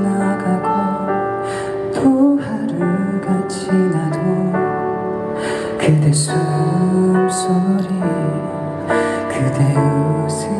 지나가고 또 하루가 지나도 그대 숨소리 그대 웃음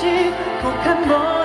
없이 꼭한번